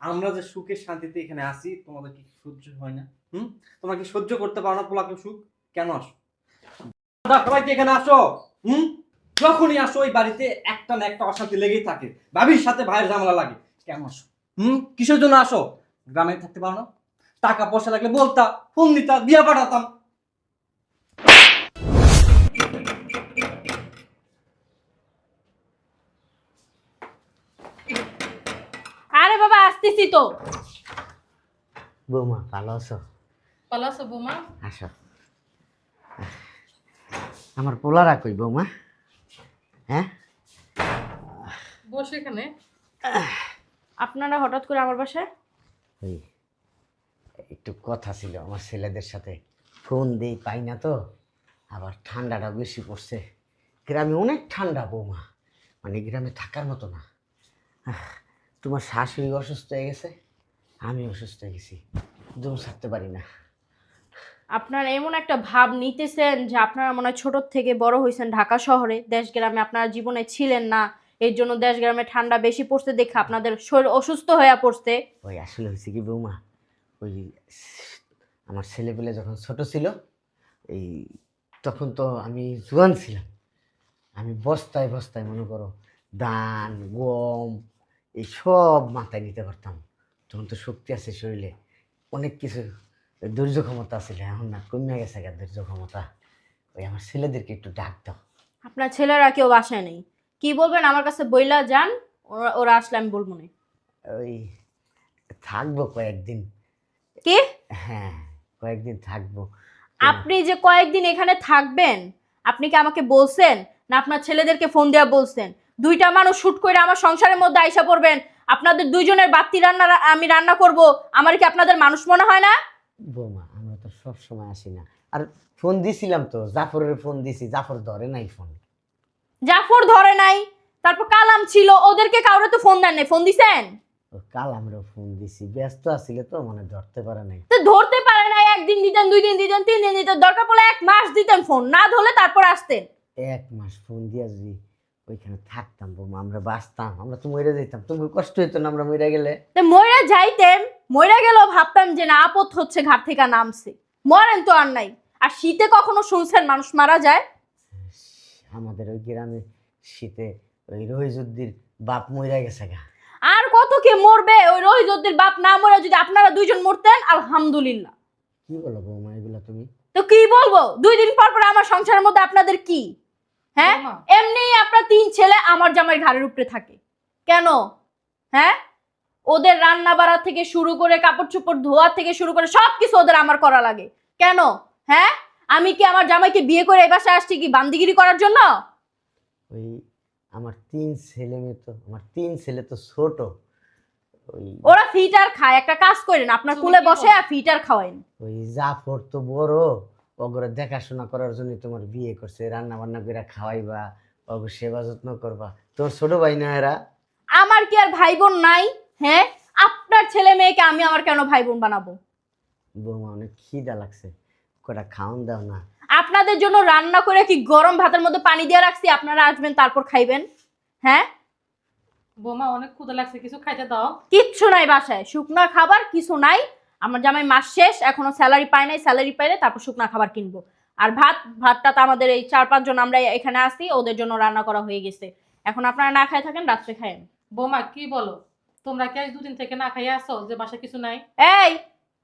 আমরা যে সুখের শান্তিতে এখানে আসি তোমাদের কি সহ্য হয় না? হুম? তোমরা কি সহ্য করতে পারো না পোলাকে সুখ? কেন আসো? সবাই এখানে আসো? হুম? যখনই আসো, ওই বাড়িতে একটা না একটা অশান্তি লেগেই থাকে। ভাবির সাথে ভাইয়ের ঝামেলা লাগে। কেন আসো? হুম? কিসের জন্য আসো? গ্রামে থাকতে পারো না। টাকা পয়সা লাগলে বলতা ফোন দিতা দিয়া পাঠাতাম। আসতেছি তো। বৌমা ভালো আছো? ভালো আছো বৌমা? আসো। আমার পোলারা কই বৌমা। হ্যাঁ? বসে এখানে। আপনারা হঠাৎ করে আমার বাসায়? ওই একটু কথা ছিল আমার ছেলেদের সাথে। ফোন দিই পাই না তো। আবার ঠান্ডাটা বেশি পড়ছে। গ্রামে অনেক ঠান্ডা বৌমা। মানে গ্রামে থাকার মতো না। তোমার শাশুড়ি অসুস্থ হয়ে গেছে আমি অসুস্থ হয়ে গেছি দম ছাড়তে পারি না। আপনার এমন একটা ভাব নিতেছেন যে আপনারা মনে হয় ছোটোর থেকে বড় হয়েছেন ঢাকা শহরে দেশ গ্রামে আপনারা জীবনে ছিলেন না এর জন্য দেশ গ্রামে ঠান্ডা বেশি পড়ছে দেখে আপনাদের শরীর অসুস্থ হয়ে পড়ছে। ওই আসলে হয়েছে কি বৌমা ওই আমার ছেলেপেলে যখন ছোট ছিল এই তখন তো আমি জোয়ান ছিলাম। আমি বস্তায় বস্তায় মনে করো ধান গম এই সব মাথায় নিতে পারতাম। তখন তো শক্তি আছে শরীরে। অনেক কিছু ধৈর্য ক্ষমতা আছিল এখন না কমে গেছে গা ধৈর্য ক্ষমতা। ওই আমার ছেলেদেরকে একটু ডাক দাও। আপনার ছেলেরা কেউ বাসায় নেই। কি বলবেন? আমার কাছে বইলা যান ওরা ওরা আসলে আমি বলব না। ওই থাকব কয়েকদিন। কি? হ্যাঁ কয়েকদিন থাকব। আপনি যে কয়েকদিন এখানে থাকবেন আপনি কি আমাকে বলছেন? না আপনার ছেলেদেরকে ফোন দেওয়া বলছেন। দুইটা মানুষ শুট করে আমার সংসারের মধ্যে আইসা পড়বেন। আপনাদের দুইজনের বাত্তি রান্না আমি রান্না করব। আমার কি আপনাদের মানুষ মনে হয় না? বৌমা আমরা তো সব সময় আসি না। আর ফোন দিছিলাম তো জাফরের ফোন দিছি। জাফর ধরে নাই ফোন। জাফর ধরে নাই। তারপর কালাম ছিল ওদেরকে কাউরে তো ফোন দেন নাই। ফোন দিছেন? কাল আমরা ফোন দিছি। ব্যস্ত আছিলে তো মানে ধরতে পারে নাই। তো ধরতে পারে নাই একদিন দিতেন দুই দিন দিতেন তিন দিন দিতেন। দরকার পড়লে এক মাস দিতেন ফোন না ধরলে তারপর আসতেন। এক মাস ফোন দিয়া যদি ওইখানে থাকতাম বৌমা আমরা বাঁচতাম আমরা তো মরে যেতাম। তুমি কষ্ট হইতো না আমরা মরে গেলে? তো ময়রা যাইতেন ময়রা গেলেও ভাবতাম যে না আপদ হচ্ছে ঘাট থেকে নামছে। মরেন তো আর নাই। আর শীতে কখনো শুনছেন মানুষ মারা যায়? আমাদের ওই গ্রামে শীতে ওই রহিজুদ্দির বাপ মরে গেছে গা। আর কত কে মরবে? ওই রহিজুদ্দির বাপ না মরে যদি আপনারা দুইজন মরতেন আলহামদুলিল্লাহ। কি বলো বৌমা এগুলা তুমি? তো কি বলব? দুই দিন পর পর আমার সংসারের মধ্যে আপনাদের কি? হ্যাঁ? বৌমা, এমনিই আপনার তিন ছেলে আমার জামাইয়ের ঘাড়ের উপরে থাকে। কেন? হ্যাঁ? ওদের রান্না বাড়া থেকে শুরু করে কাপড় চোপড় ধোয়া থেকে শুরু করে সব কিছু ওদের আমার করা লাগে। কেন? হ্যাঁ? আমি কি আমার জামাইকে বিয়ে করে এই বাসায় আসছি কি বান্দিগিরি করার জন্য? ওই আমার তিন ছেলে মেয়ে তো আমার তিন ছেলে তো ছোট। ওই ওরা ফিটার খায়। একটা কাজ করেন আপনার কুলে বসে আর ফিটার খাওয়াইন। ওই জাফর তো বড়। ওগুলো দেখাশোনা করার জন্য তোমার বিয়ে করছে রান্না বান্না করে খাওয়াইবা ওগো সেবা যত্ন করবা। তোর ছোট ভাই না এরা? আমার কি আর ভাই বোন নাই হ্যাঁ? আপনার ছেলে মেয়েকে আমি আমার কেন ভাই বোন বানাবো? বৌমা অনেক খিদা লাগছে। কটা খাওন দাও না। আপনাদের জন্য রান্না করে কি গরম ভাতের মধ্যে পানি দিয়ে রাখছি? আপনারা আসবেন তারপর খাইবেন। হ্যাঁ? বৌমা অনেক ক্ষুদা লাগছে কিছু খাইতে দাও। কিচ্ছু নাই বাসায়। শুকনা খাবার কিছু নাই। আমার জামাই মাস শেষ এখনও স্যালারি পায় নাই স্যালারি পাইলে তারপর শুকনা খাবার কিনবো। আর ভাত ভাতটা তো আমাদের এই চার পাঁচজন আমরা এখানে আসি ওদের জন্য রান্না করা হয়ে গেছে। এখন আপনারা না খায় থাকেন রাত্রে খায়েন বৌমা কি বলো? তোমরা কি আজ দুদিন থেকে না খাইয়ে আসো যে বাসায় কিছু নাই? এই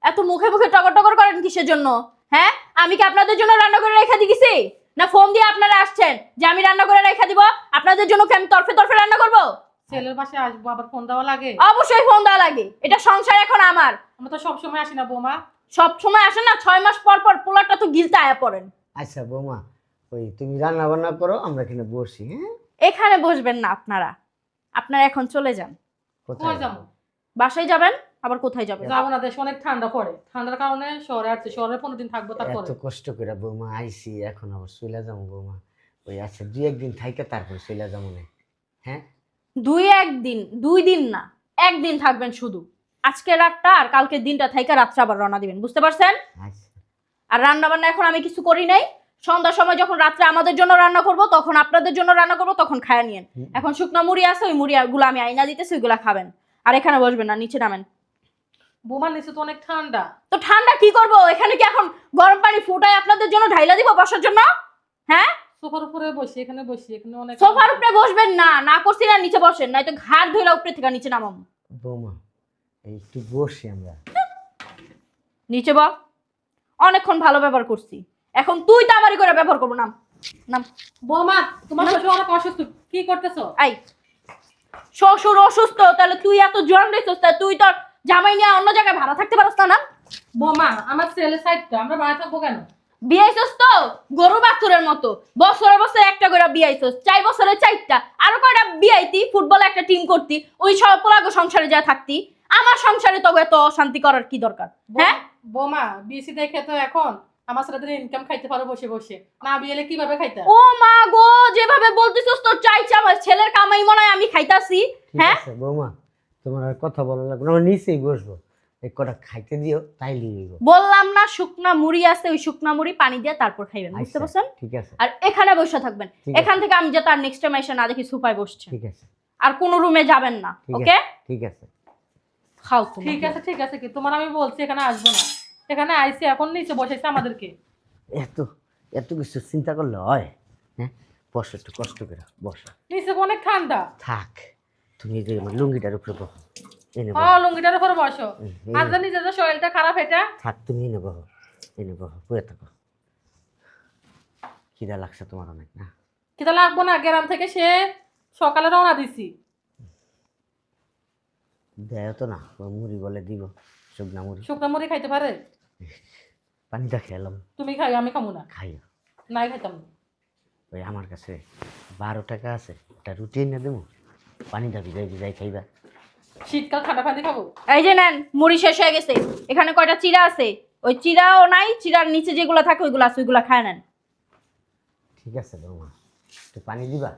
এত মুখে মুখে টকর টকর করেন কিসের জন্য? হ্যাঁ? আমি কি আপনাদের জন্য রান্না করে রেখে দিয়ে গেছি না ফোন দিয়ে আপনারা আসছেন যে আমি রান্না করে রেখে দিব? আপনাদের জন্য কি আমি তরফে তরফে রান্না করব? ছেলের বাসায় আসব আবার ফোন দেওয়া লাগে? অবশ্যই ফোন দেওয়া লাগে। এটা সংসার এখন আমার। আমরা তো সবসময় আসি না বৌমা। সব সময় আসেন না ছয় মাস পর পর পোলারটা তো গিলতে আয়া পড়েন। আচ্ছা বৌমা ওই তুমি রান্না বান্না করো আমরা এখানে বসি হ্যাঁ? এখানে বসবেন না আপনারা। আপনারা এখন চলে যান। কই যাব? বাসায় যাবেন আবার কোথায় যাবেন? যাব না দেশে অনেক ঠান্ডা পড়ে। ঠান্ডার কারণে শহরে আসছে শহরে পনেরো দিন থাকব তারপরে। এত কষ্ট করে বৌমা আইসি এখন আবার চলে যাব বৌমা। ওই আচ্ছা দুই একদিন থাইকে তারপর চলে যাব না হ্যাঁ? দুই একদিন দুই দিন না একদিন থাকবেন শুধু। আজকে রাতটা আর কালকে দিনটা থাইকা রাত্রে আবার রওনা দিবেন বুঝতে পারছেন? আচ্ছা। আর রান্না বান্না এখন আমি কিছু করি নাই। সন্ধ্যার সময় যখন রাত্রে আমাদের জন্য রান্না করব তখন আপনাদের জন্য রান্না করব তখন খায়া নিয়েন। এখন শুকনো মুড়ি আছে ওই মুড়ি গুলো আমি আইনা দিতেছি ওইগুলা খাবেন। আর এখানে বসবেন না নিচে নামেন। বোমার নিচে তো অনেক ঠান্ডা। তো ঠান্ডা কি করব? এখানে কি এখন গরম পানি ফুটায় আপনাদের জন্য ঢাইলা দিব বসার জন্য? হ্যাঁ? সোফার উপরে বসি এখানে বসি এখানে অনেক সোফার উপরে বসবেন না না করছি না নিচে বসেন নয়তো ঘাড় ধইলা উপরে থেকে নিচে নামাম বৌমা এই একটু বসি আমরা। নিচে বস। অনেকক্ষণ ভালো ব্যবহার করছি। এখন তুই তো আমারই করে ব্যবহার করব নাম নাম। বৌমা তোমার শ্বশুর অনেক অসুস্থ কি করতেছো? আই শ্বশুর অসুস্থ তাহলে তুই এত জন রেছিস তুই তোর জামাই নিয়ে অন্য জায়গায় ভাড়া থাকতে পারস না না বৌমা আমার ছেলে সাইডটা আমরা বাড়ি থাকব কেন? বিয়াইছস তো? গরু বাছুরের মতো। বছরে বছরে একটা করে বিয়াইছস। চার বছরে চারটা। আরও কয়টা বিয়াইতি? ফুটবলে একটা টিম করতি। ওই সব সংসারে যা থাকতি। আমার সংসারে তো এত অশান্তি করার কি দরকার? হ্যাঁ? বৌমা বিসি দেখে তো এখন আমার ছেলেদের ইনকাম খাইতে পারো বসে বসে। না বিয়েলে কীভাবে খাইতে? ও মা গো যেভাবে বলতেছস চাইছে আমার ছেলের কামাই মনে হয় আমি খাইতাছি। হ্যাঁ? বৌমা তোমার কথা বলা লাগবে না। নিচেই বসবো। কটা খাইতে দিও তাই লিয়ে বললাম না শুকনা মুড়ি আছে ওই শুকনা মুড়ি পানি দিয়ে তারপর খাইবেন বুঝতে পারছেন? ঠিক আছে। আর এখানে বসে থাকবেন এখান থেকে আমি যে তার নেক্সট টাইম এসে না দেখি সুপায় বসছে। ঠিক আছে। আর কোন রুমে যাবেন না ঠিক ওকে? আছে ঠিক আছে। খাও তুমি। ঠিক আছে ঠিক আছে কি তোমার আমি বলছি এখানে আসব না। এখানে আইসি এখন নিচে বসেছে আমাদেরকে। এত এত কিছু চিন্তা করলে হয় হ্যাঁ? বসো একটু কষ্ট করে বসো। নিচে অনেক ঠান্ডা। থাক তুমি যে আমার লুঙ্গিটার উপরে বসো। এনে লুঙ্গিটার উপরে বসো। আর এই যে শরীরটা খারাপ এটা? থাক তুমি এনে বসো এনে বসো বয়ে থাকো। খিদা লাগছে তোমার অনেক না? কিতা লাগবো না গ্রাম থেকে সে সকালে রওনা দিছি। দেয় তো না মুড়ি বলে দিব শুকনা মুড়ি। শুকনো মুড়ি খাইতে পারে? পানিটা খেলাম। তুমি খাই আমি খামু না। খাইও। নাই খাইতাম। ওই আমার কাছে বারো টাকা আছে একটা রুটি এনে দেবো পানিটা ভিজাই ভিজাই খাইবা। শীতকাল ঠান্ডা পানি খাব। এই যে নেন মুড়ি শেষ হয়ে গেছে। এখানে কয়টা চিরা আছে? ওই চিরাও নাই চিরার নিচে যেগুলো থাকে ওইগুলো আছে ওইগুলো খায় নেন। ঠিক আছে বৌমা একটু পানি দিবা?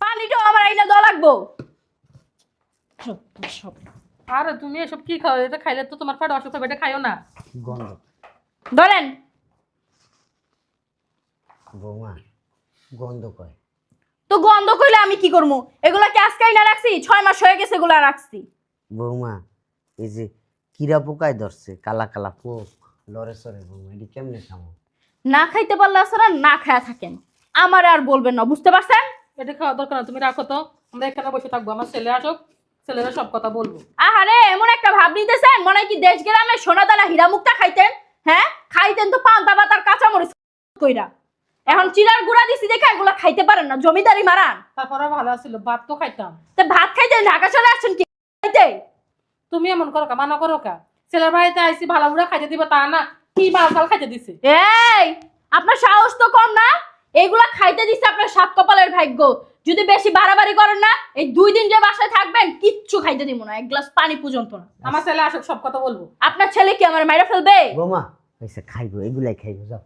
পানিটাও আমার আইলা দেওয়া লাগবো। সব আর তুমি এসব কি খাও? এটা খাইলে তো তোমার পেট অসুখ হবে এটা খাইও না। গন্ধ। ধরেন। বৌমা গন্ধ কয়? তো গন্ধ কইলে আমি কি করব এগুলা কি আজকাই না রাখছি? ছয় মাস হয়ে গেছে এগুলা রাখছি। বৌমা এই যে কিরা পোকায় ধরছে কালা কালা পোক লড়ে সরে বৌমা এটি কেমনে খামো? না খাইতে পারলে আসলে না খায়া থাকেন। আমার আর বলবেন না বুঝতে পারছেন? এটা খাওয়া দরকার না তুমি রাখো তো। আমরা এখানে বসে থাকব আমার ছেলে আসুক ছেলেরা সব কথা বলব। আহারে এমন একটা ভাব নিতেছেন? মনে হয় কি দেশ গ্রামে সোনা দানা হীরা মুক্তা খাইতেন? হ্যাঁ? খাইতেন তো পান্তা পাতার কাঁচা মরিচ কইরা। এখন চিরার গুড়া দিছি দেখে এগুলো খাইতে পারেন না জমিদারি মারান। তারপরে ভালো ছিল ভাত তো খাইতাম। তো ভাত খাইতেন ঢাকা চলে আসছেন কি খাইতে তুমি এমন করো কা মানা করো কা। ছেলের বাড়িতে আইসি ভালো বুড়া খাইতে দিবে তা না কি বাল খাইতে দিছে? এই আপনার সাহস তো কম না? এগুলা খাইতে দিছে আপনার সাত কপালের ভাগ্য। যদি বেশি বাড়াবাড়ি করেন না এই দুই দিন যে বাসায় থাকবেন কিচ্ছু খাইতে দিব না এক গ্লাস পানি পর্যন্ত না। আমার ছেলে আসুক সব কথা বলব। আপনার ছেলে কি আমার মাইরা ফেলবে? বৌমা হয়েছে খাইবো এগুলাই খাইবো যাও।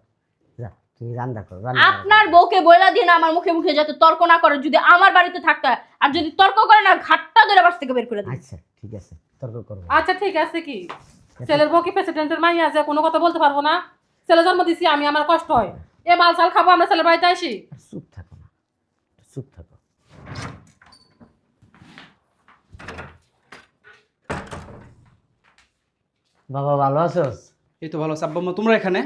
তুমি রান্না করো আপনার বউকে বইলা দিন আমার মুখে মুখে যাতে তর্ক না করে যদি আমার বাড়িতে থাকতে হয় আর যদি তর্ক করে না ঘাটটা ধরে বাস থেকে বের করে দিন আচ্ছা ঠিক আছে তর্ক করব আচ্ছা ঠিক আছে কি? ছেলের বউ কি প্রেসিডেন্টের মাই আছে কোনো কথা বলতে পারব না? ছেলে জন্ম দিছি আমি আমার কষ্ট হয়। এ মাল চাল খাব আমরা ছেলের বাড়িতে আসি? চুপ থাকো না চুপ থাকো। বাবা ভালো আছো এই তো ভালো সাব্বাম্মা তোমরা এখানে?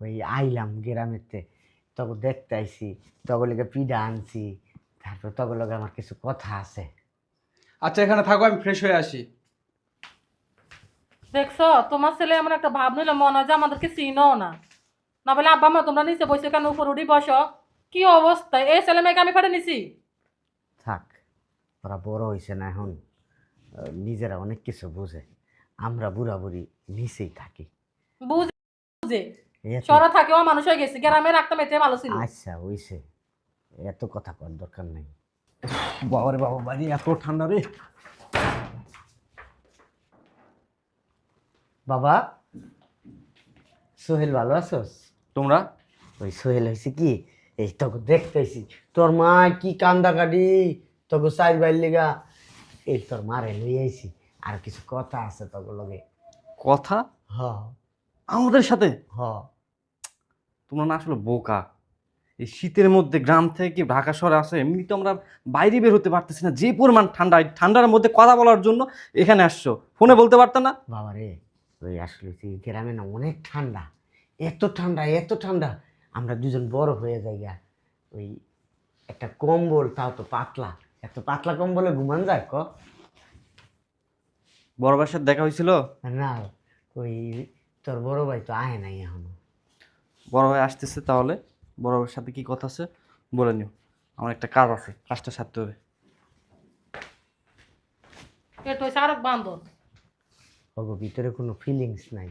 ওই আইলাম গ্রামেতে তখন দেখতে আইছি তখন লোকে পিঠা আনছি তারপর তখন লোকে আমার কিছু কথা আছে। আচ্ছা এখানে থাকো আমি ফ্রেশ হয়ে আসি। দেখছ তোমার ছেলে এমন একটা ভাব নিলে মনে হয় যে আমাদেরকে চিনো না। না বলে আব্বা মা তোমরা নিচে বসে কেন উপর উঠি বসো? কি অবস্থা? এই ছেলে মেয়েকে আমি ফেটে নিছি। থাক ওরা বড় হয়েছে না এখন। নিজেরা অনেক কিছু বোঝে। আমরা বুড়া বুড়ি নিচেই থাকি। বুঝে। এত- শহরে থাকেও মানুষ হয়ে গেছে গ্রামে রাখতাম এটাই ভালো ছিল। আচ্ছা হইছে। এত কথা কর দরকার নাই। বাবারে বাবা বাড়ি এত ঠান্ডা রে। বাবা সোহেল ভালো আছোস তোমরা? ওই সোহেল হয়েছে কি? এই তোকে দেখতেছি তোর মা কি কান্দা কাটি তোকে চার বাইর লেগা এই তোর মারে লই আইছি। আর কিছু কথা আছে তোকে লগে। কথা? হ। আমাদের সাথে? হ। তোমরা না আসলে বোকা। এই শীতের মধ্যে গ্রাম থেকে ঢাকা শহরে আসে এমনি তো আমরা বাইরে বের হতে পারতেছি না। যে পরিমাণ ঠান্ডা এই ঠান্ডার মধ্যে কথা বলার জন্য এখানে আসছো। ফোনে বলতে পারতো না? বাবা রে ওই আসলে কি গ্রামে না অনেক ঠান্ডা। এত ঠান্ডা এত ঠান্ডা। আমরা দুজন বড় হয়ে যাই গা। ওই একটা কম্বল তাও তো পাতলা। এত পাতলা কম্বলে ঘুমান যায় ক? বড় ভাইয়ের সাথে দেখা হয়েছিল? না ওই তোর বড় ভাই তো আয় নাই এখনও। বড় ভাই আসতেছে তাহলে বড় ভাইয়ের সাথে কি কথা আছে বলে নিও। আমার একটা কাজ আছে কাজটা সারতে হবে। এটা হচ্ছে আরেক বান্ধব। ওগো ভিতরে কোনো ফিলিংস নাই।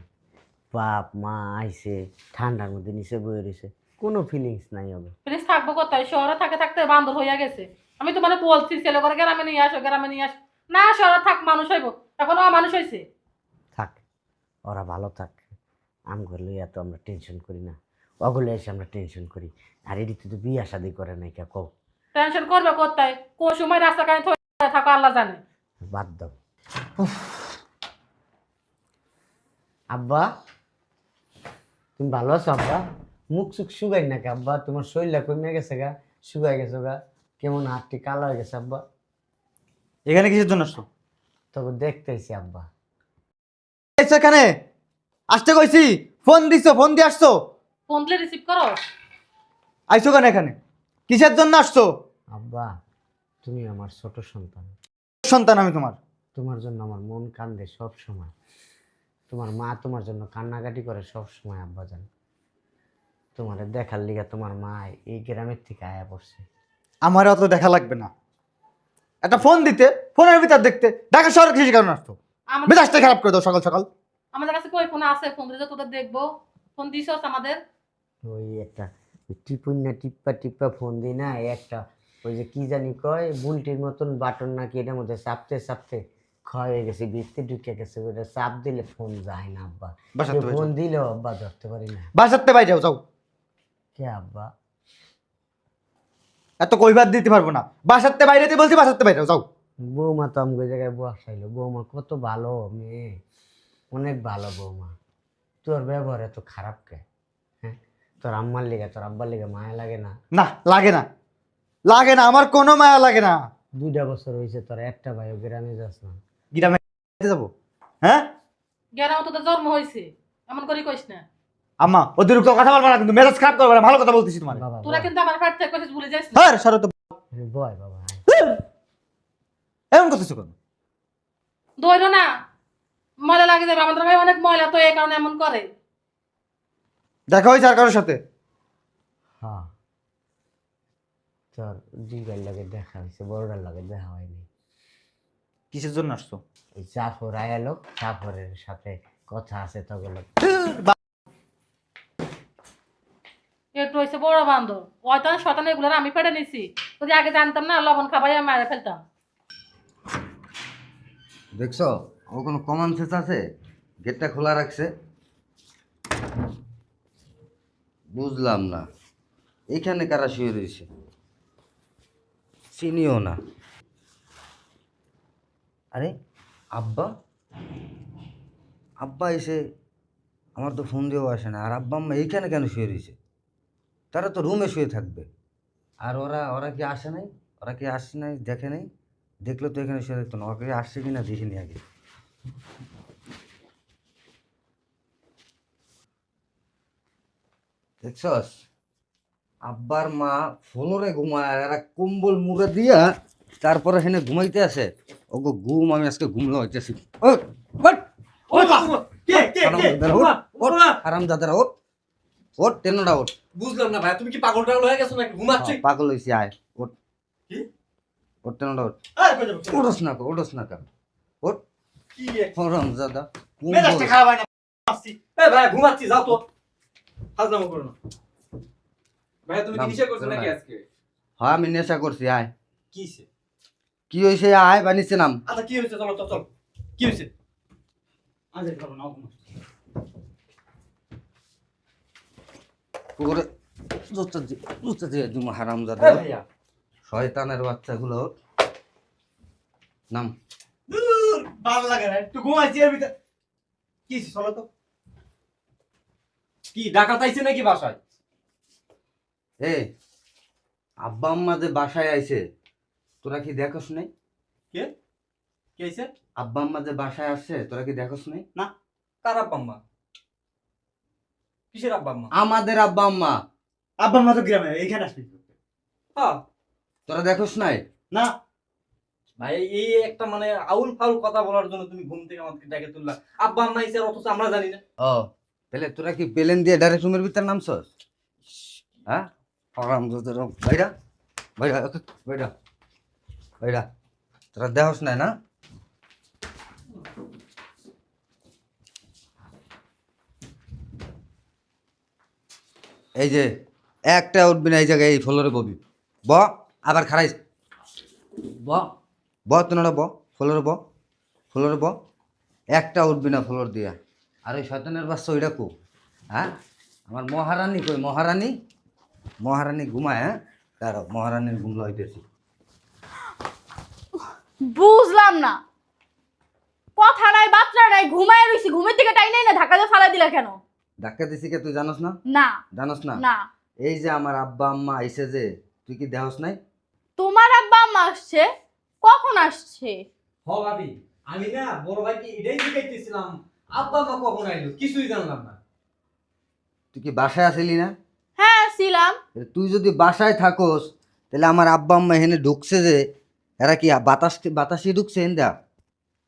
বাপ মা আইছে ঠান্ডার মধ্যে নিচে বয়ে রয়েছে কোনো ফিলিংস নাই ওগো প্লিজ থাকব কোথায়? শহরে থাকে থাকতে বান্দর হইয়া গেছে। আমি তো মানে বলছি ছেলে করে গ্রামে নিয়ে আসো গ্রামে নিয়ে আস। না শহরে থাক মানুষ হইব। এখন ও মানুষ হয়েছে থাক ওরা ভালো থাক। আমগুলো লইয়া তো আমরা টেনশন করি না। ওগুলো এসে আমরা টেনশন করি। আর এদিকে তো বিয়ে শাদি করে নাই কে কও? টেনশন করবে কোথায়? কোন সময় রাস্তা কানে থাকো আল্লাহ জানে। বাদ দাও। আব্বা তুমি ভালো আছো আব্বা? মুখ চুখ শুকাই নাকি আব্বা? তোমার শরীরটা কমে গেছে গা শুকাই গেছে গা। কেমন হাতটি কালো হয়ে গেছে আব্বা? এখানে কিসের জন্য আসছো? তবে দেখতেছি আব্বা। এসো এখানে। আসতে কইছি ফোন দিছো ফোন দিয়ে আসছো। ফোন দিলে রিসিভ করো। আইসো কেন এখানে? কিসের জন্য আসছো? আব্বা তুমি আমার ছোট সন্তান। সন্তান আমি তোমার। তোমার জন্য আমার মন কান্দে সব সময়। তোমার মা তোমার জন্য কান্নাকাটি করে সব সময় আব্বা জান। তোমার দেখার লিগা তোমার মা এই গ্রামের থেকে আয়া পড়ছে। আমার অত দেখা লাগবে না। একটা ফোন দিতে ফোনের ভিতর দেখতে। ঢাকা শহরে কিসের কারণে আসতো আমাদের মেজাজটা খারাপ করে দাও সকাল সকাল। আমাদের কাছে কই ফোন আছে? ফোন দিলে তোদের দেখব। ফোন দিছ আমাদের? ওই একটা টিপুন না টিপ্পা টিপ্পা ফোন দিই না একটা ওই যে কি জানি কয় বুলটির মতন বাটন নাকি এটার মধ্যে চাপতে চাপতে ক্ষয় হয়ে গেছে বৃত্তি ঢুকে গেছে ওটা চাপ দিলে ফোন যায় না আব্বা। ফোন দিলেও আব্বা ধরতে পারি না। বাসাতে বাইরে যাও যাও। কে আব্বা? এত কইবার দিতে পারব না। বাসাতে বাইরে যেতে বলছি বাসাতে বাইরে যাও, বৌমা তো আমাকে ওই জায়গায় বসাইলো বৌমা কত ভালো মেয়ে। অনেক ভালো বৌমা। তোর ব্যবহার এত খারাপ কে? তোর আম্মার লেগে তোর আব্বার লেগে মায়া লাগে না? না লাগে না। লাগে না আমার কোনো মায়া লাগে না। দুইটা বছর হয়েছে তোর একটা ভাই গ্রামে যাস না। গ্রামে যাব? হ্যাঁ? গেরাম তোদের জন্ম হয়েছে এমন করে কইস না। আম্মা অতিরিক্ত কথা বলব না কিন্তু মেজাজ খারাপ করবে না ভালো কথা বলতেছি তোমার। তোরা কিন্তু আমার থেকে কইছিস ভুলে হ্যাঁ সারো তো। বয়। বাবা। এমন করতেছো কেন? দৌড়ো না ময়লা লাগে যাবে আমাদের ভাই অনেক ময়লা তো এই কারণে এমন করে। দেখা হয়েছে আর কারোর সাথে? হ্যাঁ। তোর দুইবার লাগে দেখা হয়েছে বড়টার লাগে দেখা হয়নি। কিসের জন্য আসছো? ওই জাফর আয়ালো জাফরের সাথে কথা আছে তখন একটু হয়েছে বড় বান্ধব অয়তান শতান এগুলো আমি ফেটে নিছি। যদি আগে জানতাম না লবণ খাবাই আমি মারা ফেলতাম। দেখছ ও কোনো কমন সেন্স আছে? গেটটা খোলা রাখছে। বুঝলাম না। এখানে কারা শুয়ে রয়েছে? চিনিও না। আরে, আব্বা? আব্বা এসে আমার তো ফোন দিয়েও আসে না। আর আব্বা আম্মা এইখানে কেন শুয়ে রয়েছে? তারা তো রুমে শুয়ে থাকবে। আর ওরা ওরা কি আসে নাই? ওরা কি আসে নাই? দেখে নাই? দেখলে তো এখানে শুয়ে দেখতো না। ওকে আসছে কি না দেখিনি আগে। দেখছস? আব্বার মা ফোনরে ঘুমায় আর এরা কম্বল মুড়ে দিয়া তারপরে হেনে ঘুমাইতে আসে ওগো ঘুম আমি আজকে ঘুমলো হইতেছি আরাম দাদারা ওট ওট টেনোটা ওট বুঝলাম না ভাই তুমি কি পাগল টাগল হয়ে গেছো নাকি? ঘুমাচ্ছি। পাগল আয় ওট কি? ওট টেনোটা ওট এই, কই যাব? ওটস না কর ওটস না কর ওট কি এক- দাদা মেজাজটা খারাপ হয় না আসছি। এই ভাই ঘুমাচ্ছি যাও তো। হাজলামো করো না। ভাই তুমি কি নাম, নিষেধ করছ নাকি আজকে? হ্যাঁ আমি নেশা করছি আয়। কিসে কি হয়েছে আয় বানিয়েছে নাম। আচ্ছা কি হয়েছে চলো চলো কি হয়েছে আজ করো না ঘুমা পুকুরে জুতা জুতা দিয়ে শয়তানের বাচ্চাগুলো। নাম। দূর, ভালো লাগে না একটু ঘুমাইছি এর ভিতরে। কি চলো তো। কি ডাকাত আইছে নাকি বাসায়? এ আব্বা আম্মা যে বাসায় আইছে তোরা কি দেখোস নাই? কে? কে হইছে আব্বা আম্মা যে বাসায় আসছে তোরা কি দেখোস নাই? না কার আব্বা আম্মা? কিসের আব্বা আম্মা? আমাদের আব্বা আম্মা। আব্বা মা তো গ্রামে এইখানে আসবি। হ্যাঁ। তোরা দেখোস নাই? না। ভাই এই একটা মানে আউল ফাউল কথা বলার জন্য তুমি ঘুম থেকে আমাদেরকে ডেকে তুললা। আব্বা আম্মা হিসেবে অথচ আমরা জানি না। ও। তাহলে তোরা কি প্লেন দিয়ে ডাইরেক্ট রুমের ভিতরে নামছস? হ্যাঁ? আরাম ভাইরা ভাইরা ওকে, ভাইরা ভাইরা তোরা দেখোস নাই না? এই যে একটা উঠবি না এই জায়গায় এই ফ্লোরে ববি। ব আবার খারাইস। ব। ব তোনারা ব ফ্লোরে ব ফ্লোরে ব। একটা উঠবি না ফ্লোর দিয়া। আর ওই শয়তানের বাচ্চা ওইটা কো হ্যাঁ? আমার মহারানী কই? মহারানী? মহারানী ঘুমায় হ্যাঁ? তার মহারানীর ঘুম লইতেছি। বুঝলাম না। কথা নাই বাচ্চা নাই ঘুমায় রইছি ঘুমের থেকে টাই নাই না ঢাকা দিয়ে ফালা দিলা কেন? ধাক্কা দিছি কে তুই জানোস না? না। জানোস না? না। এই যে আমার আব্বা আম্মা আইসে যে তুই কি দেহস নাই? তোমার আব্বা আম্মা আসছে? কখন আসছে? হ ভাবি আমি না বড় ভাইকে এটাই শিখাইতেছিলাম আব্বা আম্মা কখন আইলো? কিছুই জানলাম না। তুই কি বাসায় আসিলি না? হ্যাঁ ছিলাম তুই যদি বাসায় থাকোস তাহলে আমার আব্বা আম্মা এখানে ঢুকছে যে এরা কি বাতাস বাতাসে ঢুকছে এন্দা?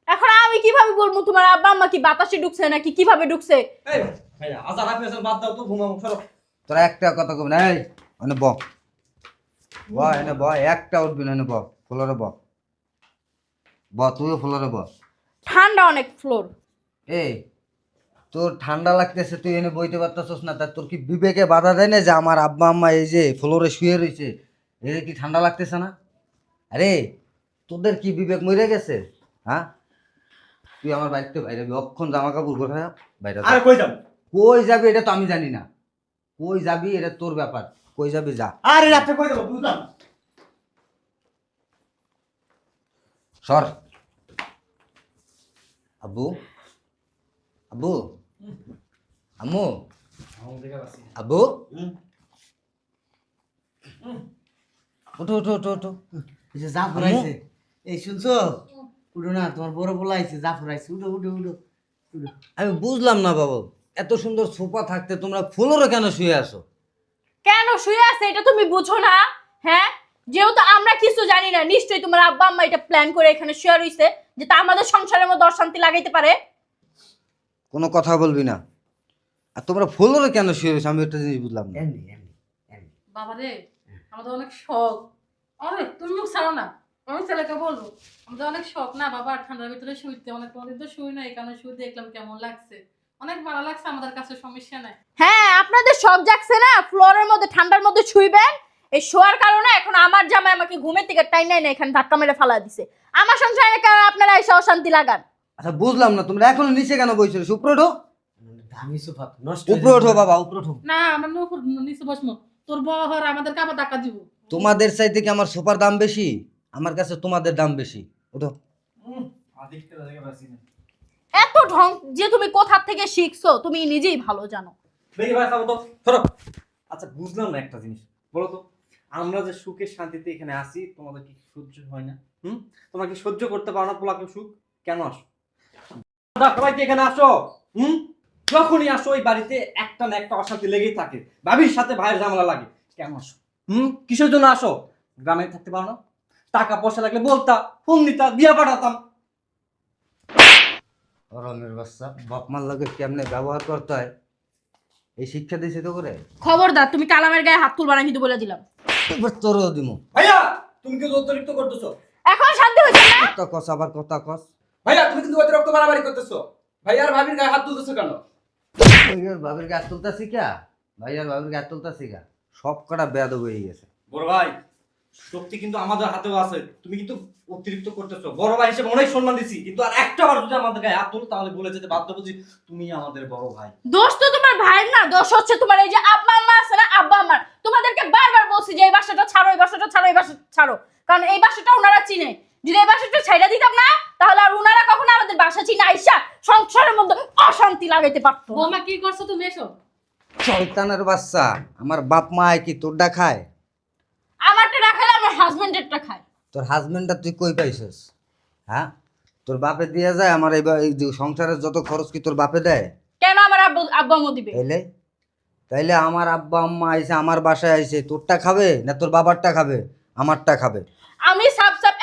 এখন আমি কীভাবে বলব তোমার আব্বা আম্মা কি বাতাসে ঢুকছে নাকি কীভাবে ঢুকছে? এই ভাইয়া আজার আপনি বাদ দাও তো ঘুমাবো সরো তোরা একটা কথা কবি না এই এনে ব। ব এনে ব একটা উঠবি না এনে ব ফ্লোরে ব। ব তুইও ফ্লোরে ব। ঠান্ডা অনেক ফ্লোর। এই তোর ঠান্ডা লাগতেছে তুই এনে বইতে পারতেছস না তা তোর কি বিবেকে বাধা দেয় না যে আমার আব্বা আম্মা এই যে ফ্লোরে শুয়ে রয়েছে এদের কি ঠান্ডা লাগতেছে না? আরে তোদের কি বিবেক মরে গেছে? হ্যাঁ? তুই আমার বাড়িতে বাইরে। অক্ষণ জামা কাপড় ঘরে বাইরে আর কই যাব? কই যাবি এটা তো আমি জানি না। কই যাবি এটা তোর ব্যাপার কই যাবি যা। আরে রাত্রে কই যাব? বুঝলাম সর। আব্বু আব্বু আম্মু। আব্বু ওঠো ওঠো ওঠো ওঠো। যে জাফর আইছে। এই শুনছো? উঠো না তোমার বড় বলা আইছে জাফর আইছে। উঠো উঠো উঠো উঠো। আমি বুঝলাম না বাবু এত সুন্দর সোফা থাকতে তোমরা ফ্লোরে কেন শুয়ে আসো কেন শুয়ে আছে এটা তুমি বুঝো না? হ্যাঁ? যেহেতু আমরা কিছু জানি না নিশ্চয়ই তোমার আব্বা আম্মা এটা প্ল্যান করে এখানে শুয়ে রইছে যে তা আমাদের সংসারের মধ্যে অশান্তি লাগাইতে পারে। কোনো কথা বলবি না। আর তোমরা ফ্লোরে কেন শুয়ে রয়েছো? আমি একটা জিনিস বুঝলাম না। এমনি এমনি এমনি। বাবা রে আমাদের অনেক শখ। অনেক তুমি মুখ ছাড়ো না। আমি ছেলেকে বলব আমাদের অনেক শখ না বাবা? ঠান্ডার ভিতরে শুইতে। অনেক কোনদিন তো শুই না এই কারণে শুই দেখলাম কেমন লাগছে। অনেক ভালো লাগছে আমাদের কাছে সমস্যা নাই। হ্যাঁ আপনাদের সব জাগছে না? ফ্লোরের মধ্যে ঠান্ডার মধ্যে শুইবেন? এই শোয়ার কারণে এখন আমার জামাই আমাকে ঘুমের থেকে টাইম নাই না এখানে ধাক্কা মেরে ফালা দিছে। আমার সংসারে কেন আপনারা এসে অশান্তি লাগান? আচ্ছা বুঝলাম না তোমরা এখনও নিচে কেন বইছো উপরে ওঠো দামি সোফা তো নষ্ট উপরে ওঠো বাবা উপরে ওঠো না আমার নুপুর নিচে বসমো। তোর বহর আমাদেরকে আবার টাকা দিব। তোমাদের চাইতে কি আমার সোফার দাম বেশি? আমার কাছে তোমাদের দাম বেশি। ওঠো। এত ঢং যে তুমি কোথা থেকে শিখছো তুমি নিজেই ভালো জানো। দেখি ভাই থামো তো। সরো। আচ্ছা বুঝলাম না একটা জিনিস। বলো তো আমরা যে সুখের শান্তিতে এখানে আসি তোমাদের কি সহ্য হয় না? হুম? তোমরা কি সহ্য করতে পারো না পোলাকে সুখ? কেন আসো? সবাই কি এখানে আসো? হুম? যখনই আসো ওই বাড়িতে একটা না একটা অশান্তি লেগেই থাকে। ভাবির সাথে ভাইয়ের ঝামেলা লাগে। কেন আসো? হুম? কিসের জন্য আসো? গ্রামে থাকতে পারো না। টাকা পয়সা লাগলে বলতা ফোন দিতা দিয়া পাঠাতাম। রঙের বাচ্চা বাপ মার লাগে কেমনে ব্যবহার করতে হয়? এই শিক্ষা দিয়েছে তো করে? খবরদার তুমি কালামের গায়ে হাত তুলবা না কিন্তু বলে দিলাম। এবার তোরও দিমু। ভাইয়া তুমি কিন্তু অতিরিক্ত করতেছো? এখন শান্তি হয়েছে না? কথা কস আবার কথা কস। ভাইয়া তুমি কিন্তু অতিরিক্ত বাড়াবাড়ি করতেছো। ভাইয়ার ভাবির গায়ে হাত তুলতেছো কেন? ভাইয়ার তুলতাছি কা? ভাইয়ার তুলতাছি কা? সব কটা বেয়াদ হয়ে গেছে। বড় ভাই শক্তি কিন্তু আমাদের হাতেও আছে। তুমি কিন্তু অতিরিক্ত করতেছো। বড় ভাই হিসেবে অনেক সম্মান দিছি কিন্তু আর একটা বার যদি আমাদের গায়ে হাত তুলো তাহলে বলে যেতে বাধ্য বুঝি তুমি আমাদের বড় ভাই। দোষ তো তোমার ভাইয়ের না দোষ হচ্ছে তোমার এই যে আব্বা আম্মা আছে না আব্বা আম্মার। তোমাদেরকে বারবার বলছি যে এই বাসাটা ছাড়ো এই বাসাটা ছাড়ো এই বাসা ছাড়ো। কারণ এই বাসাটা ওনারা চিনে। যদি এই বাসাটা ছাইড়া দিতাম না তাহলে আর ওনারা কখনো আমাদের বাসা চিনে আইসা সংসারের মধ্যে অশান্তি লাগাইতে পারতো। বৌমা কি করছ তুমি? এসো। শয়তানের বাচ্চা আমার বাপ মা কি তোরটা খায়? আমারটা না খেলে আমার হাজবেন্ডেরটা খায়। তোর হাজবেন্ডটা তুই কই পাইছিস? হ্যাঁ? তোর বাপে দিয়ে যায় আমার এই এই যে সংসারের যত খরচ কি তোর বাপে দেয়? কেন আমার আব্বু আব্বু আম্মু দিবে? তাইলে? তাইলে আমার আব্বা আম্মা আইসে আমার বাসায় আইসে তোরটা খাবে না তোর বাবারটা খাবে? আমারটা খাবে। আমি সাপ সাপ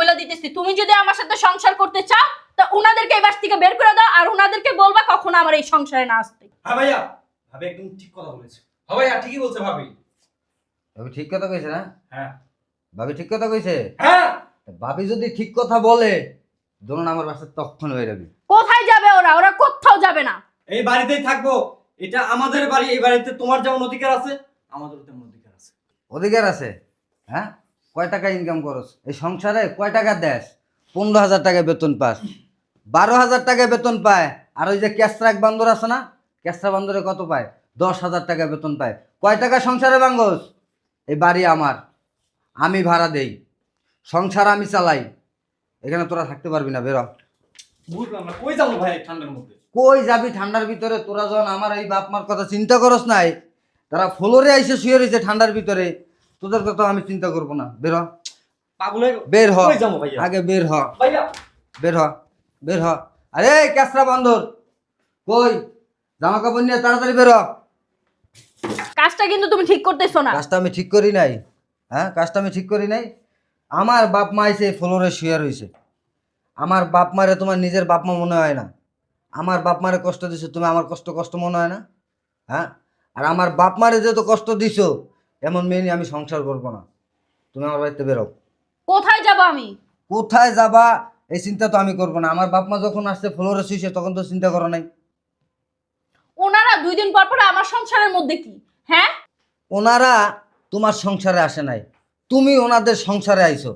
বলে দিতেছি। তুমি যদি আমার সাথে সংসার করতে চাও তা উনাদেরকে এই বাস থেকে বের করে দাও আর উনাদেরকে বলবা কখনো আমার এই সংসারে না আসতে। হ্যাঁ ভাইয়া ভাবি একদম ঠিক কথা বলেছে। হ্যাঁ ভাইয়া ঠিকই বলছে ভাবি। ভাবি ঠিক কথা কইছে না? হ্যাঁ। ভাবি ঠিক কথা কইছে? হ্যাঁ। ভাবি যদি ঠিক কথা বলে ধরুন আমার বাসায় তখন হয়ে যাবি। কোথায় যাবে ওরা? ওরা কোথাও যাবে না। এই বাড়িতেই থাকব। এটা আমাদের বাড়ি এই বাড়িতে তোমার যেমন অধিকার আছে আমাদেরও তেমন অধিকার আছে। অধিকার আছে? হ্যাঁ? কয় টাকা ইনকাম করস? এই সংসারে কয় টাকা দেস? পনেরো হাজার টাকা বেতন পাস। বারো হাজার টাকা বেতন পায়। আর ওই যে ক্যাস্ট্রাক বান্দর আছে না? ক্যাস্ট্রা বান্দরে কত পায়? দশ হাজার টাকা বেতন পায়। কয় টাকা সংসারে বাঙ্গস এই বাড়ি আমার। আমি ভাড়া দেই। সংসার আমি চালাই। এখানে তোরা থাকতে পারবি না বেরো। বুঝলাম না কই যাব ভাই এই ঠান্ডার মধ্যে? কই যাবি ঠান্ডার ভিতরে? তোরা যখন আমার এই বাপ মার কথা চিন্তা করস নাই তারা ফ্লোরে এসে শুয়ে রয়েছে ঠান্ডার ভিতরে। তোদের কথা আমি চিন্তা করব না। বের হ। পাগলের বের হ। আগে বের হ। ভাইয়া। বের হ। বের হ। আরে ক্যাসরা বান্দর। কই? জামা কাপড় নিয়ে তাড়াতাড়ি বের হ। কাজটা কিন্তু তুমি ঠিক করতেছো না। কাজটা আমি ঠিক করি নাই। হ্যাঁ কাজটা আমি ঠিক করি নাই। আমার বাপ মা এসে ফ্লোরে শুয়ে রয়েছে আমার বাপ মারে তোমার নিজের বাপ মা মনে হয় না। আমার বাপ মারে কষ্ট দিছো তুমি আমার কষ্ট কষ্ট মনে হয় না। হ্যাঁ? আর আমার বাপ মারে যেহেতু কষ্ট দিছো এমন মেয়ে নিয়ে আমি সংসার করব না। তুমি আমার বাড়িতে বেরো কোথায় যাব আমি? কোথায় যাবা? এই চিন্তা তো আমি করব না। আমার বাপ মা যখন আসছে ফ্লোরে শুয়েছে তখন তো চিন্তা করো নাই। ওনারা দুই দিন পর পর আমার সংসারের মধ্যে কি? হ্যাঁ? ওনারা তোমার সংসারে আসে নাই। তুমি ওনাদের সংসারে আইছো।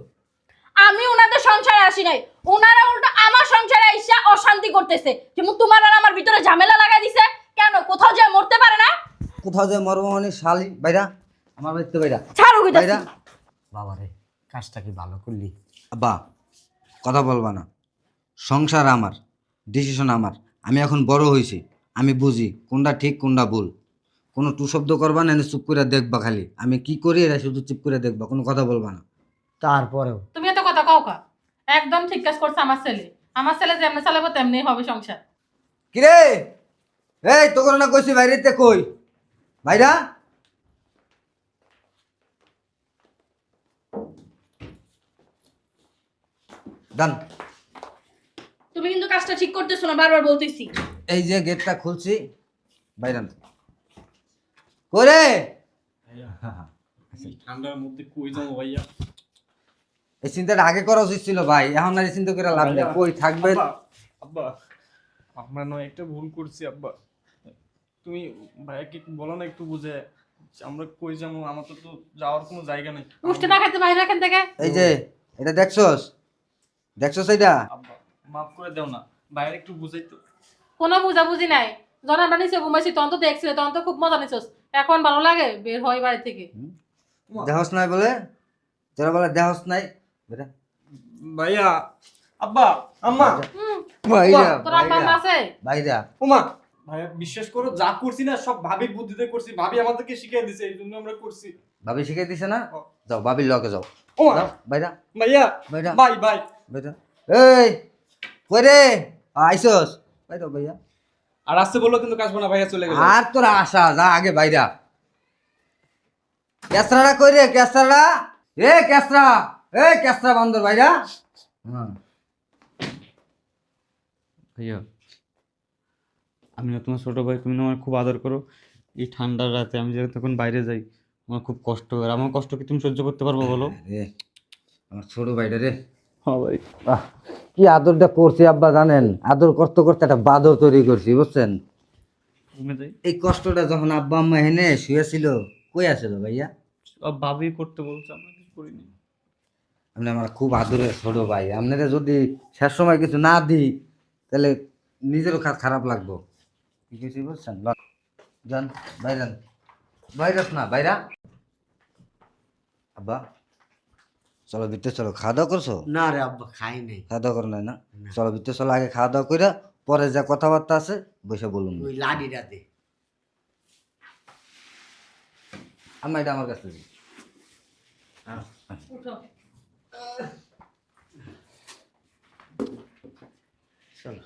আমি ওনাদের সংসারে আসি নাই। ওনারা উল্টো আমার সংসারে আইসা অশান্তি করতেছে যেমন তোমার আর আমার ভিতরে ঝামেলা লাগাই দিছে। কেন? কোথাও যায় মরতে পারে না? কোথাও যে মরমনি শালি বাইরা আমার বাড়িতে বাইরা ছাড়ো বাইরা কইতাছি বাবা রে কাজটা কি ভালো করলি? আব্বা কথা বলবা না। সংসার আমার ডিসিশন আমার। আমি এখন বড় হয়েছি আমি বুঝি কোনটা ঠিক কোনটা ভুল। কোনো টু শব্দ করবা না এনে চুপ করে দেখবা খালি। আমি কি করি এটা শুধু চুপ করে দেখবা কোনো কথা বলবা না। তারপরেও? তুমি এত কথা কাও কা? একদম ঠিক কাজ করছে আমার ছেলে। আমার ছেলে যেমনি চালাবো তেমনি হবে সংসার। কিরে? এই তো না কইছি বাইরেতে কই? ভাইরা ডান তুমি কিন্তু কাজটা ঠিক করতেছো না বারবার বলতেছি। এই যে গেটটা খুলছি বাইরান করে? ঠান্ডার মধ্যে কই যাব ভাইয়া? এই চিন্তাটা আগে করা উচিত ছিল ভাই এখন আর এই চিন্তা করে লাভ নেই। কই থাকবে? আব্বা, আমরা নয় একটা ভুল করছি আব্বা। তুমি ভাইয়াকে বলো না একটু বুঝে আমরা কই যাব? আমার তো তো যাওয়ার কোনো জায়গা নেই। মুষ্টি না খাইতে বাইরে এখান থেকে। এই যে এটা দেখছস? দেখছস এটা আব্বা মাফ করে দাও না। বাইরে একটু বুঝাই তো। কোনো বুঝাবুঝি নাই। নিচে ঘুমাইছি তখন তো দেখছিল তখন তো খুব মজা নিছিস। এখন ভালো লাগে বের হয় বাড়ি থেকে। দেহস নাই বলে? তোরা বলে দেহস নাই বেটা। ভাইয়া আব্বা আম্মা। হুম, ভাইরা তোর আব্বা আছে? ভাইরা। ওমা ভাইয়া বিশ্বাস করো যা করছি না সব ভাবির বুদ্ধিতে করছি। ভাবি আমাদেরকে শিখিয়ে দিছে এই জন্য আমরা করছি। ভাবি শিখাই দিছে না? যাও ভাবির লগে যাও। যাও ভাইরা। ভাইয়া ভাইরা। বাই। বাই ভাইরা এই কই রে? আইসস। ভাইরা ভাইয়া আর আসতে বলল কিন্তু কাজবো না ভাইয়া চলে গেল। আর তোরা যা আগে বাইরা। কই রে এ কেসরা এ কেসরা বান্দর হ্যাঁ ভাইয়া আমি না তোমার ছোটো ভাই তুমি না আমার খুব আদর করো। এই ঠান্ডার রাতে আমি যখন তখন বাইরে যাই আমার খুব কষ্ট হয়। আমার কষ্ট কি তুমি সহ্য করতে পারব বলো? আমার ছোট ভাইটা রে। হ্যাঁ ভাই। কি আদরটা করছি আব্বা জানেন? আদর করতে করতে একটা বাদর তৈরি করছি বুঝছেন? এই কষ্টটা যখন আব্বা আম্মা হেনে শুয়েছিল কই আছিল ভাইয়া? ভাবি করতে বলছে আমরা কিছু করিনি। আপনি আমার খুব আদরের ছোট ভাই আপনারা যদি শেষ সময় কিছু না দিই তাহলে নিজেরও খা- খারাপ লাগবো। কিছু বুঝছেন। যান বাইরান বাইরাস না বাইরা। আব্বা। চলো ভিতরে চলো খাওয়া দাওয়া করছ? না রে আব্বা খাই নাই। খাওয়া দাওয়া করো নাই না? চলো ভিতরে চলো আগে খাওয়া দাওয়া কইরা পরে যা কথাবার্তা আছে বসে বলুন। ওই লাডি রাতে। আমার এটা আমার কাছে চলো।